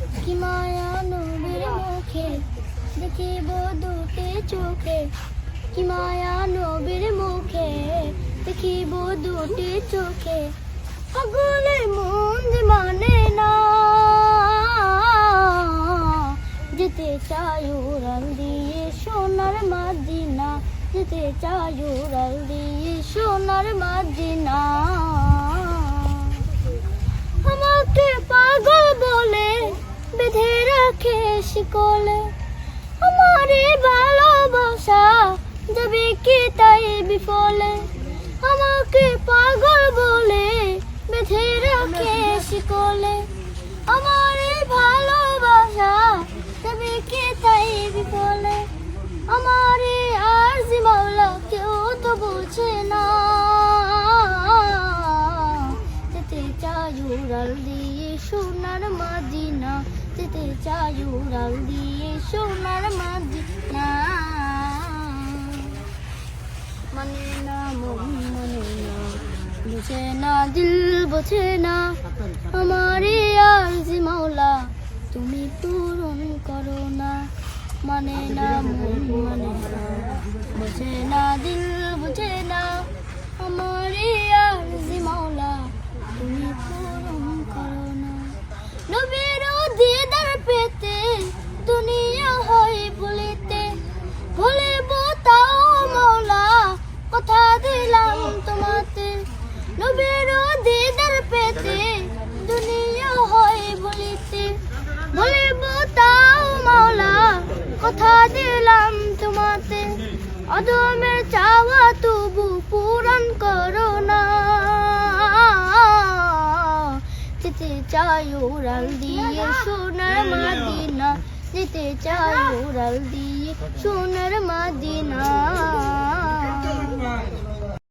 কি মায়া নবীর মুখে? দেখিব দুটি চোখে। কি মায়া নবীর মুখে? দেখিব দুটি চোখে। পাগলের মন যে মানে না। যেতে চাই উড়াল দিয়ে সোনার মাদিনা। যেতে চাই উড়াল দিয়ে বেঁধে রাখে শিকলে আমারে ভালোবাসা যাবে কি তাই বিফলে? আমাকে পাগল বলে বেঁধে রাখে শিকলে আমারে ভালোবাসা যাবে কি তাই বিফলে? আমারে আর মাওলা কেউ তো বুঝে না। যেতে চাই উড়াল দিয়ে সোনার যেতে চাই দিয়ে মানে না মন মানে না দিল না আমারে মাওলা তুমি পূরণ করো না মানে না মন মানে না কথা দিলাম তোমাতে। অধমের চাওয়া তবু পূরণ করো না। যেতে চাই ওরাল দিয়ে সোনার মাদিনা। যেতে চাই ওরাল দিয়ে সোনার মাদিনা।